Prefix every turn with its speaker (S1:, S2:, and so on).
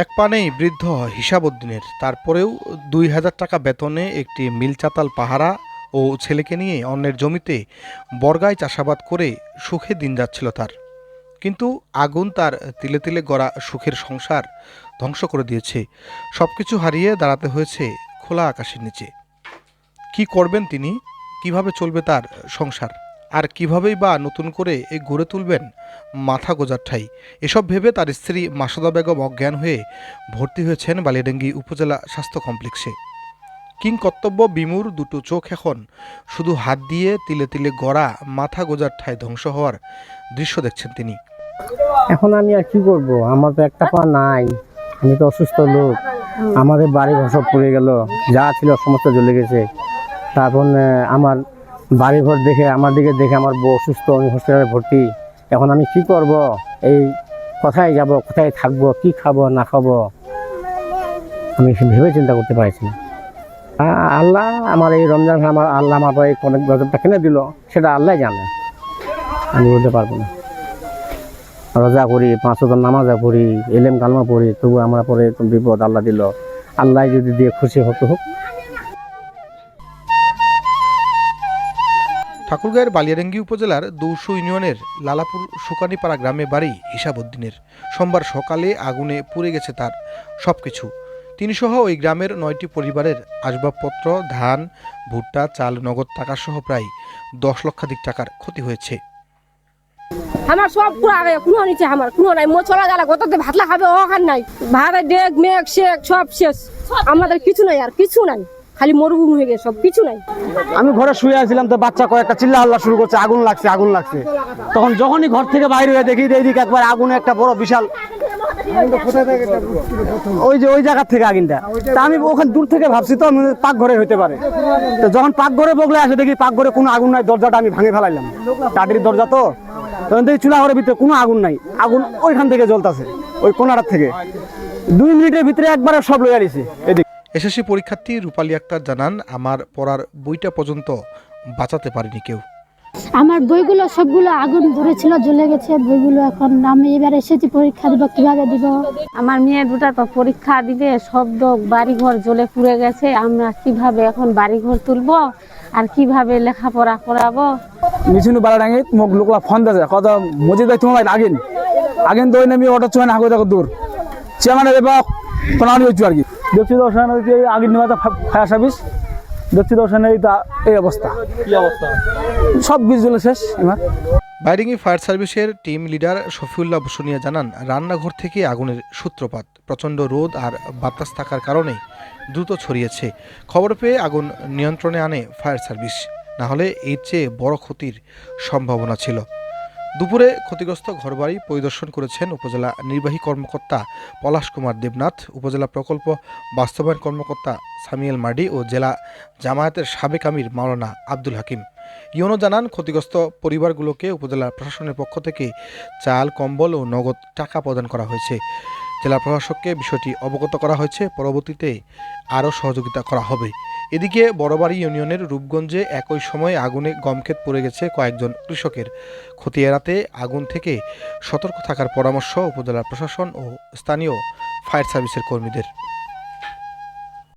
S1: এক পানেই বৃদ্ধ হিসাবউদ্দিনের। তারপরেও দুই হাজার টাকা বেতনে একটি মিলচাতাল পাহারা ও ছেলেকে নিয়ে অন্যের জমিতে বর্গায় চাষাবাদ করে সুখে দিন যাচ্ছিল তার। কিন্তু আগুন তার তিলে তিলে গড়া সুখের সংসার ধ্বংস করে দিয়েছে। সব কিছু হারিয়ে দাঁড়াতে হয়েছে খোলা আকাশের নিচে। কি করবেন তিনি? কীভাবে চলবে তার সংসার? আর কিভাবেই বা নতুন করে এ গড়ে তুলবেন মাথা গোজার ঠাই। এসব ভেবে তার স্ত্রী মাসুদা বেগম অজ্ঞান হয়ে ভর্তি হয়েছেন বালিয়াডাঙ্গি উপজেলা স্বাস্থ্য কমপ্লেক্সে। কিং কর্তব্য বিমুর দুটো চোখ এখন শুধু হাত দিয়ে তিলে তিলে গড়া মাথা গোজার ঠাই ধ্বংস হওয়ার দৃশ্য দেখছেন তিনি।
S2: এখন আমি আর কি করব? আমার তো একটা পা নাই। আমি তো অসুস্থ লোক। আমাদের বাড়ি ঘর পড়ে গেল। যা ছিল সমস্ত জ্বলে গেছে। তারপর আমার বাড়ি ঘর দেখে, আমার দিকে দেখে আমার বউ অসুস্থ, আমি হসপিটালে ভর্তি। এখন আমি কি করব? এই কোথায় যাব? কোথায় থাকব? কি খাব, না খাব? আমি ভেবে চিন্তা করতে পারছি না। আল্লাহ আমার এই রমজান আমার, আল্লাহ আমার এই অনেক গজবটা কিনে দিল? সেটা আল্লাহ জানে। আমি বলতে পারব না। রোজা করি, পাঁচ হাজার নামাজা পড়ি, এলেম কালমা পড়ি তবু আমরা পরে বিপদ আল্লাহ দিল। আল্লাহ যদি দিয়ে খুশি হতো হোক।
S1: ঠাকুরগাঁয়ের বালিয়াডাঙ্গি উপজেলার দৌসু ইউনিয়নের লালাপুর সুকানিপাড়া গ্রামে বাড়ি হিসাবউদ্দিনের। সোমবার সকালে আগুনে পুড়ে গেছে তার সবকিছু। তিনি সহ ওই গ্রামের নয়টি পরিবারের আসবাবপত্র, ধান, ভুট্টা, চাল, নগদ টাকা সহ প্রায় দশ লক্ষাধিক টাকার ক্ষতি হয়েছে।
S3: আমার সব পুরো আগে কোনো নিচে আমার কোনো নাই। মো চলা গেলে কততে ভাতলা খাবে ওখান নাই। ভাতের ডেক মেঘ শেক সব শেষ। আমাদের কিছু নাই আর কিছু নাই। খালি মরুভূমি হয়ে গেছে, সব কিছু নাই।
S4: আমি ঘরে শুয়ে আছিলাম তো বাচ্চা কয়েকটা চিল্লা হাল্লা শুরু করছে, আগুন লাগছে আগুন লাগছে। তখন যখনই ঘর থেকে বাইরে হয়ে দেখি এইদিকে একবার আগুনে একটা বড় বিশাল ওই যে ওই জায়গা থেকে আগুনটা। তা আমি ওখানে দূর থেকে ভাবছি তো পাক ঘরে হইতে পারে। তো যখন পাক ঘরে বগলে আসে, দেখি পাক ঘরে কোনো আগুন নাই, দরজাটা আমি ভাঙে ফেলাইলাম। টাটির দরজা তো। তখন দেখি চুলা ঘরের ভিতরে কোনো আগুন নাই, আগুন ওইখান থেকে জ্বলতাছে, ওই কোনাটার থেকে। দুই মিনিটের ভিতরে একবারে সব লইয়া দিছে এদিকে।
S1: এসএসসি পরীক্ষার্থী রূপালী আক্তার জানান আমার পড়ার বইটা পর্যন্ত বাঁচাতে পারিনি কেউ।
S5: আমার বইগুলো সবগুলো আগুন ধরেছিল জ্বলে গেছে। বইগুলো এখন আমি এবার এসেছি পরীক্ষা দিব কীভাবে দিব?
S6: আমার মেয়ে দুটা তো পরীক্ষা দিবে শব্দ বাড়িঘর জ্বলে পুড়ে গেছে। আমরা কীভাবে এখন বাড়িঘর তুলবো? আর কীভাবে লেখাপড়া করাবো?
S4: মিছিনু বালাডাঙ্গি মোক লোকলা ফোন দিয়েছে কত মজিদ ভাই তোমার আগিন। আগিন দই নামি অটো চুয়ান হাগো দেখো দূর। চেয়ারম্যান এবার প্রণালী হচ্ছে আর কি। দেখছি তো ওখানে যে নেওয়া ফায়ার সার্ভিস? দেখছি তো ওখানে এই তা- এই অবস্থা। কি অবস্থা? সব বীজ জ্বলে শেষ এবার।
S1: বাইরিঙ্গি ফায়ার সার্ভিসের টিম লিডার শফিউল্লাহ বসুনিয়া জানান রান্নাঘর থেকে আগুনের সূত্রপাত প্রচণ্ড রোদ আর বাতাস থাকার কারণে দ্রুত ছড়িয়েছে। খবর পেয়ে আগুন নিয়ন্ত্রণে আনে ফায়ার সার্ভিস। না হলে এর চেয়ে বড় ক্ষতির সম্ভাবনা ছিল। দুপুরে ক্ষতিগ্রস্ত ঘরবাড়ি পরিদর্শন করেছেন উপজেলা নির্বাহী কর্মকর্তা পলাশ কুমার দেবনাথ, উপজেলা প্রকল্প বাস্তবায়ন কর্মকর্তা সামিয়েল মার্ডি ও জেলা জামায়াতের সাবেক আমির মাওলানা আব্দুল হাকিম। ইউনো জানান, ক্ষতিগ্রস্ত পরিবারগুলোকে উপজেলা প্রশাসনের পক্ষ থেকে চাল, কম্বল ও নগদ টাকা প্রদান করা হয়েছে। জেলা প্রশাসককে বিষয়টি অবগত করা হয়েছে। পরবর্তীতে আরও সহযোগিতা করা হবে। এদিকে বড়বাড়ি ইউনিয়নের রূপগঞ্জে একই সময়ে আগুনে গমক্ষেত পড়ে গেছে কয়েকজন কৃষকের। ক্ষতি এড়াতে আগুন থেকে সতর্ক থাকার পরামর্শ উপজেলা প্রশাসন ও স্থানীয় ফায়ার সার্ভিসের কর্মীদের।